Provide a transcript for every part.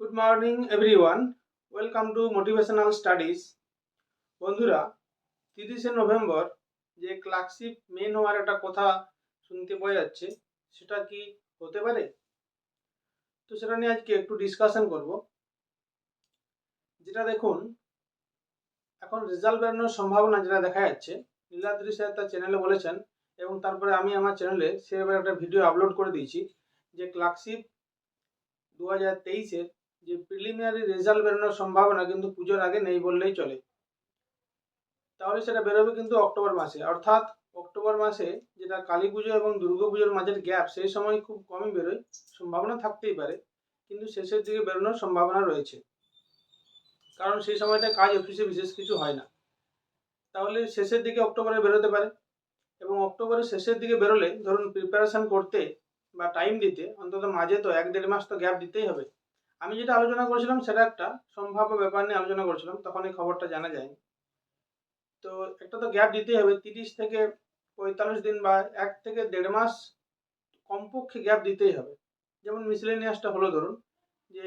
Good morning everyone welcome to motivational studies বন্ধুরা, তিরিশে November যে ক্লার্কশিপ মেন হওয়ার একটা কথা শুনতে পাওয়া যাচ্ছে, সেটা কি হতে পারে? তো সেটা নিয়ে আজকে একটু ডিসকাশন করব। যেটা দেখুন, এখন রেজাল্ট বেরোনোর সম্ভাবনা যেটা দেখা যাচ্ছে, নীলাদ্রি স্যার তার চ্যানেলে বলেছেন এবং তারপরে আমি আমার চ্যানেলে সে একটা ভিডিও আপলোড করে দিয়েছি যে ক্লার্কশিপ দু হাজার তেইশের যে প্রিলিমিনারি রেজাল্ট বেরোনোর সম্ভাবনা কিন্তু পুজোর আগে নেই বললেই চলে। তাহলে সেটা বেরোবে কিন্তু অক্টোবর মাসে। অর্থাৎ অক্টোবর মাসে যেটা কালী পুজো এবং দুর্গা পুজোর মাঝের গ্যাপ সেই সময় খুব কমই বেরোয়। সম্ভাবনা থাকতেই পারে, কিন্তু শেষের দিকে বেরোনোর সম্ভাবনা রয়েছে। কারণ সেই সময়টা কাজ অফিসে বিশেষ কিছু হয় না। তাহলে শেষের দিকে অক্টোবরে বেরোতে পারে এবং অক্টোবরের শেষের দিকে বেরোলে ধরুন প্রিপারেশন করতে বা টাইম দিতে অন্তত মাঝে তো এক দেড় মাস তো গ্যাপ দিতেই হবে। আমি যেটা আলোচনা করেছিলাম সেটা একটা সম্ভাব্য ব্যাপার নিয়ে আলোচনা করেছিলাম, তখন এই খবরটা জানা যায়নি। তো একটা তো গ্যাপ দিতেই হবে, তিরিশ থেকে পঁয়তাল্লিশ দিন বা এক থেকে দেড় মাস কমপক্ষে গ্যাপ দিতেই হবে। যেমন মিসলেনিয়াসটা হলো ধরুন, যে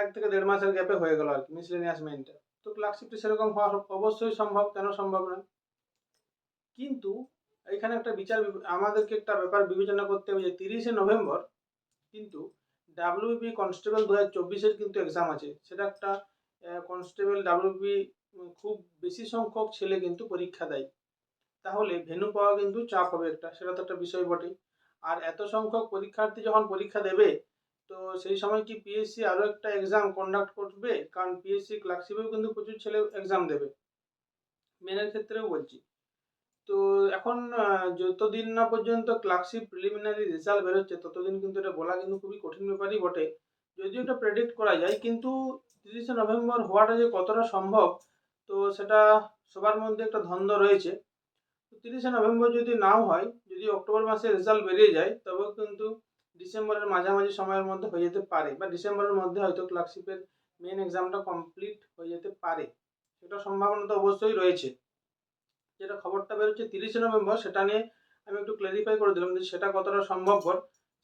এক থেকে দেড় মাসের গ্যাপে হয়ে গেল আর কি মিসলেনিয়াস মেনটা তো ক্লার্কশিপটি সেরকম হওয়া অবশ্যই সম্ভব, কেন সম্ভব নয়? কিন্তু এখানে একটা বিচার, আমাদেরকে একটা ব্যাপার বিবেচনা করতে হবে যে তিরিশে নভেম্বর কিন্তু ডাব্লিউপি কনস্টেবল দু হাজার কিন্তু এক্সাম আছে। সেটা একটা কনস্টেবল ডাব্লিউবি খুব বেশি সংখ্যক ছেলে কিন্তু পরীক্ষা দেয়। তাহলে ভেনু পাওয়া কিন্তু চাপ হবে একটা, সেটা তো একটা বিষয় বটে। আর এত সংখ্যক পরীক্ষার্থী যখন পরীক্ষা দেবে, তো সেই সময় কি পিএসসি আরও একটা এক্সাম কন্ডাক্ট করবে? কারণ পিএসসি ক্লার্কশিপেও কিন্তু প্রচুর ছেলে এক্সাম দেবে। মেনের ক্ষেত্রেও বলছি। তো এখন যতদিন না পর্যন্ত ক্লার্কশিপ প্রিলিমিনারি রেজাল্ট বেরোচ্ছে, ততদিন কিন্তু এটা বলা কিন্তু খুবই কঠিন ব্যাপারই বটে। যদিও এটা প্রেডিক্ট করা যায়, কিন্তু তিরিশে নভেম্বর হওয়াটা যে কতটা সম্ভব, তো সেটা সবার মধ্যে একটা ধন্দ রয়েছে। তিরিশে নভেম্বর যদি নাও হয়, যদি অক্টোবর মাসে রেজাল্ট বেরিয়ে যায়, তবেও কিন্তু ডিসেম্বরের মাঝামাঝি সময়ের মধ্যে হয়ে যেতে পারে, বা ডিসেম্বরের মধ্যে হয়তো ক্লার্কশিপের মেন এক্সামটা কমপ্লিট হয়ে যেতে পারে। সেটা সম্ভাবনা তো অবশ্যই রয়েছে। যেটা খবরটা বেরোচ্ছে তিরিশে নভেম্বর, সেটা নিয়ে আমি একটু ক্লারিফাই করে দিলাম যে সেটা কতটা সম্ভবপর,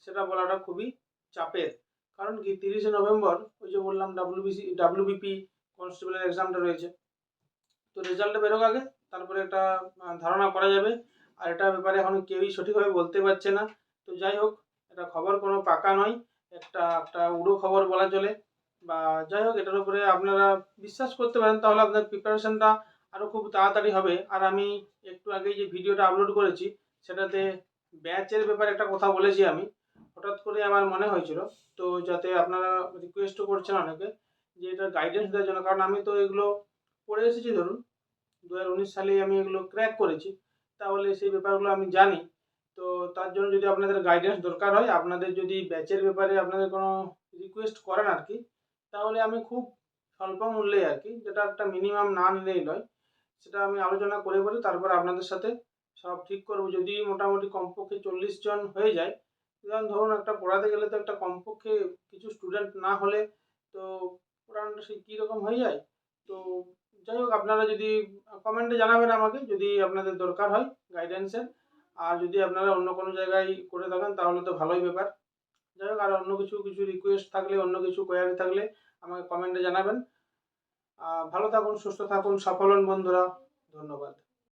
সেটা বলাটা খুবই চাপের। কারণ কি, তিরিশে নভেম্বর, ওই যে বললাম ডাব্লিউবিসি ডাব্লিউবিপি কনস্টেবলের এক্সামটা রয়েছে। তো রেজাল্টটা বেরোক আগে, তারপরে একটা ধারণা করা যাবে। আর এটা ব্যাপারে এখন কেউই সঠিকভাবে বলতে পারছে না। তো যাই হোক, এটা খবর কোনো পাকা নয়, একটা একটা উড়ো খবর বলা চলে। বা যাই হোক, এটার উপরে আপনারা বিশ্বাস করতে পারেন, তাহলে আপনার প্রিপারেশনটা আরও খুব তাড়াতাড়ি হবে। আর আমি একটু আগে যে ভিডিওটা আপলোড করেছি, সেটাতে ব্যাচের ব্যাপারে একটা কথা বলেছি আমি। হঠাৎ করে আমার মনে হয়েছিল, তো যাতে আপনারা রিকোয়েস্টও করছেন অনেকে, যে এটা গাইডেন্স দেওয়ার জন্য। কারণ আমি তো এগুলো পড়ে এসেছি, ধরুন দু হাজার উনিশ সালে আমি এগুলো ক্র্যাক করেছি। তাহলে সেই ব্যাপারগুলো আমি জানি। তো তার জন্য যদি আপনাদের গাইডেন্স দরকার হয়, আপনাদের যদি ব্যাচের ব্যাপারে আপনাদের কোনো রিকোয়েস্ট করেন আর কি, তাহলে আমি খুব স্বল্প মূল্যে আর কি, যেটা একটা মিনিমাম না নিলেই নয় সেটা আমি আলোচনা করে বলি, তারপর আপনাদের সাথে সব ঠিক করব। যদি মোটামুটি কমপক্ষে চল্লিশ জন হয়ে যায়, যেমন ধরুন একটা পড়াতে গেলে তো একটা কমপক্ষে কিছু স্টুডেন্ট না হলে তো পড়ানোটা সেই কীরকম হয়ে যায়? তো যাই হোক, আপনারা যদি কমেন্টে জানাবেন আমাকে, যদি আপনাদের দরকার হয় গাইডেন্সের আর যদি আপনারা অন্য কোনো জায়গায় করে থাকেন, তাহলে তো ভালোই ব্যাপার। যাই হোক, আর অন্য কিছু কিছু রিকোয়েস্ট থাকলে, অন্য কিছু কোয়ারি থাকলে আমাকে কমেন্টে জানাবেন। ভালো থাকুন সুস্থ থাকুন সফল হন বন্ধুরা। ধন্যবাদ।